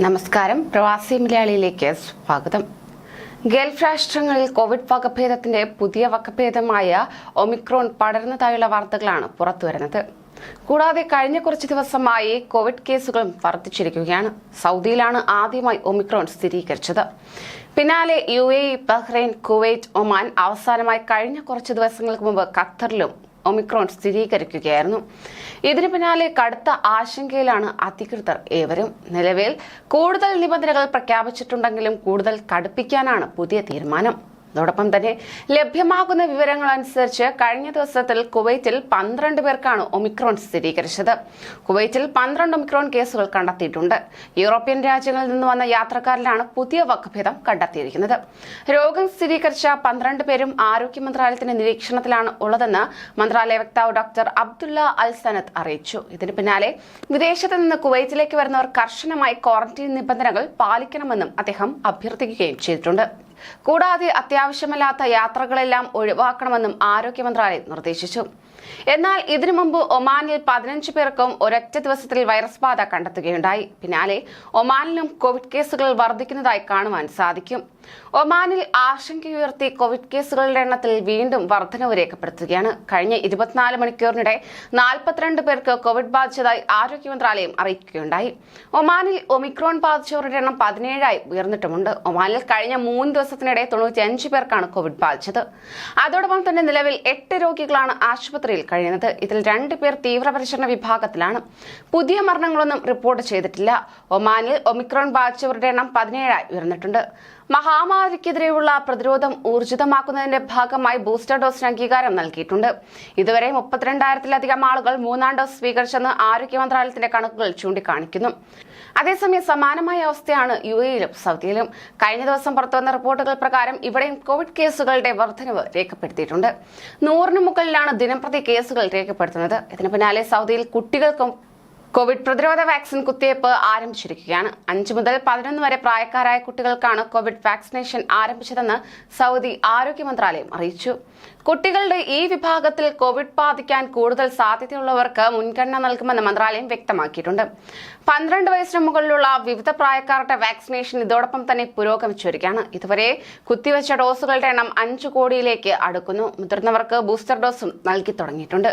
നമസ്കാരം. പ്രവാസി മലയാളിയിലേക്ക് സ്വാഗതം. ഗൾഫ് രാഷ്ട്രങ്ങളിൽ കോവിഡ് വകഭേദത്തിന്റെ പുതിയ വകഭേദമായ ഒമിക്രോൺ പടരുന്നതായുള്ള വാർത്തകളാണ് പുറത്തുവരുന്നത് കൂടാതെ കഴിഞ്ഞ കുറച്ച് ദിവസമായി കോവിഡ് കേസുകളും വർദ്ധിച്ചിരിക്കുകയാണ്. സൗദിയിലാണ് ആദ്യമായി ഒമിക്രോൺ സ്ഥിരീകരിച്ചത്. പിന്നാലെ U A Bahrain Kuwait Oman അവസാനമായി കഴിഞ്ഞ കുറച്ച് ദിവസങ്ങൾക്ക് മുമ്പ് ഖത്തറിലും ഒമിക്രോൺ സ്ഥിരീകരിക്കുകയായിരുന്നു. ഇതിന് പിന്നാലെ കടുത്ത ആശങ്കയിലാണ് അധികൃതർ ഏവരും. നിലവിൽ കൂടുതൽ നിബന്ധനകൾ പ്രഖ്യാപിച്ചിട്ടുണ്ടെങ്കിലും കൂടുതൽ കടുപ്പിക്കാനാണ് പുതിയ തീരുമാനം. അതോടൊപ്പം തന്നെ ലഭ്യമാകുന്ന വിവരങ്ങൾ അനുസരിച്ച് കഴിഞ്ഞ ദിവസത്തിൽ കുവൈറ്റിൽ പന്ത്രണ്ട് പേർക്കാണ് ഒമിക്രോൺ സ്ഥിരീകരിച്ചത്. കുവൈറ്റിൽ പന്ത്രണ്ട് ഒമിക്രോൺ കേസുകൾ കണ്ടെത്തിയിട്ടുണ്ട്. യൂറോപ്യൻ രാജ്യങ്ങളിൽ നിന്ന് വന്ന യാത്രക്കാരിലാണ് പുതിയ വകഭേദം കണ്ടെത്തിയിരിക്കുന്നത്. രോഗം സ്ഥിരീകരിച്ച പന്ത്രണ്ട് പേരും ആരോഗ്യ മന്ത്രാലയത്തിന്റെ നിരീക്ഷണത്തിലാണ് ഉള്ളതെന്ന് മന്ത്രാലയ വക്താവ് ഡോക്ടർ അബ്ദുള്ള അൽ സനത്ത് അറിയിച്ചു. ഇതിന് പിന്നാലെ വിദേശത്ത് നിന്ന് കുവൈറ്റിലേക്ക് വരുന്നവർ കർശനമായി ക്വാറന്റീൻ നിബന്ധനകൾ പാലിക്കണമെന്നും അദ്ദേഹം അഭ്യർത്ഥിക്കുകയും ചെയ്തിട്ടുണ്ട്. കൂടാതെ അത്യാവശ്യമല്ലാത്ത യാത്രകളെല്ലാം ഒഴിവാക്കണമെന്നും ആരോഗ്യ മന്ത്രാലയം നിർദ്ദേശിച്ചു. എന്നാൽ ഇതിനു മുമ്പ് ഒമാനിൽ പതിനഞ്ച് പേർക്കും ഒരൊറ്റ ദിവസത്തിൽ വൈറസ് ബാധ കണ്ടെത്തുകയുണ്ടായി. പിന്നാലെ ഒമാനിലും കോവിഡ് കേസുകൾ വർദ്ധിക്കുന്നതായി കാണുവാൻ സാധിക്കും. ഒമാനിൽ ആശങ്കയുയർത്തി കോവിഡ് കേസുകളുടെ എണ്ണത്തിൽ വീണ്ടും വർധനവ് രേഖപ്പെടുത്തുകയാണ്. കഴിഞ്ഞ ഇരുപത്തിനാല് മണിക്കൂറിനിടെ നാൽപ്പത്തിരണ്ട് പേർക്ക് കോവിഡ് ബാധിച്ചതായി ആരോഗ്യ മന്ത്രാലയം അറിയിക്കുകയുണ്ടായി. ഒമാനിൽ ഒമിക്രോൺ ബാധിച്ചവരുടെ എണ്ണം പതിനേഴായി ഉയർന്നിട്ടുമുണ്ട്. ഒമാനിൽ കഴിഞ്ഞ മൂന്ന് ദിവസത്തിനിടെ തൊണ്ണൂറ്റി അഞ്ച് പേർക്കാണ് കോവിഡ് ബാധിച്ചത്. അതോടൊപ്പം തന്നെ നിലവിൽ എട്ട് രോഗികളാണ് ആശുപത്രിയിൽ കഴിയുന്നത്. ഇതിൽ രണ്ട് പേർ തീവ്രപരിചരണ വിഭാഗത്തിലാണ്. പുതിയ മരണങ്ങളൊന്നും റിപ്പോർട്ട് ചെയ്തിട്ടില്ല. ഒമാനിൽ ഒമിക്രോൺ ബാധിച്ചവരുടെ എണ്ണം പതിനേഴായി ഉയർന്നിട്ടുണ്ട്. മഹാമാരിക്കെതിരെയുള്ള പ്രതിരോധം ഊർജിതമാക്കുന്നതിന്റെ ഭാഗമായി ബൂസ്റ്റർ ഡോസിന് അംഗീകാരം നൽകിയിട്ടുണ്ട്. ഇതുവരെ മുപ്പത്തിരണ്ടായിരത്തിലധികം ആളുകൾ മൂന്നാം ഡോസ് സ്വീകരിച്ചെന്ന് ആരോഗ്യ മന്ത്രാലയത്തിന്റെ കണക്കുകൾ ചൂണ്ടിക്കാണിക്കുന്നു. അതേസമയം സമാനമായ അവസ്ഥയാണ് യു എയിലും സൗദിയിലും. കഴിഞ്ഞ ദിവസം പുറത്തുവന്ന റിപ്പോർട്ടുകൾ പ്രകാരം ഇവിടെയും കോവിഡ് കേസുകളുടെ വർധനവ് രേഖപ്പെടുത്തിയിട്ടുണ്ട്. നൂറിന് മുകളിലാണ് ദിനംപ്രതി കേസുകൾ രേഖപ്പെടുത്തുന്നത്. ഇതിന് പിന്നാലെ സൗദിയിൽ കുട്ടികൾക്കും കോവിഡ് പ്രതിരോധ വാക്സിൻ കുത്തിവയ്പ് ആരംഭിച്ചിരിക്കുകയാണ്. അഞ്ച് മുതൽ പതിനൊന്ന് വരെ പ്രായക്കാരായ കുട്ടികൾക്കാണ് കോവിഡ് വാക്സിനേഷൻ ആരംഭിച്ചതെന്ന് സൗദി ആരോഗ്യ മന്ത്രാലയം അറിയിച്ചു. കുട്ടികളുടെ ഈ വിഭാഗത്തിൽ കോവിഡ് ബാധിക്കാൻ കൂടുതൽ സാധ്യതയുള്ളവർക്ക് മുൻഗണന നൽകുമെന്ന് മന്ത്രാലയം വ്യക്തമാക്കിയിട്ടുണ്ട്. പന്ത്രണ്ട് വയസ്സിന് മുകളിലുള്ള വിവിധ പ്രായക്കാരുടെ വാക്സിനേഷൻ ഇതോടൊപ്പം തന്നെ പുരോഗമിച്ചു വരികയാണ് ഇതുവരെ കുത്തിവെച്ച ഡോസുകളുടെ എണ്ണം അഞ്ചു കോടിയിലേക്ക് അടുക്കുന്നു. മുതിർന്നവർക്ക് ബൂസ്റ്റർ ഡോസും നൽകി തുടങ്ങിയിട്ടുണ്ട്.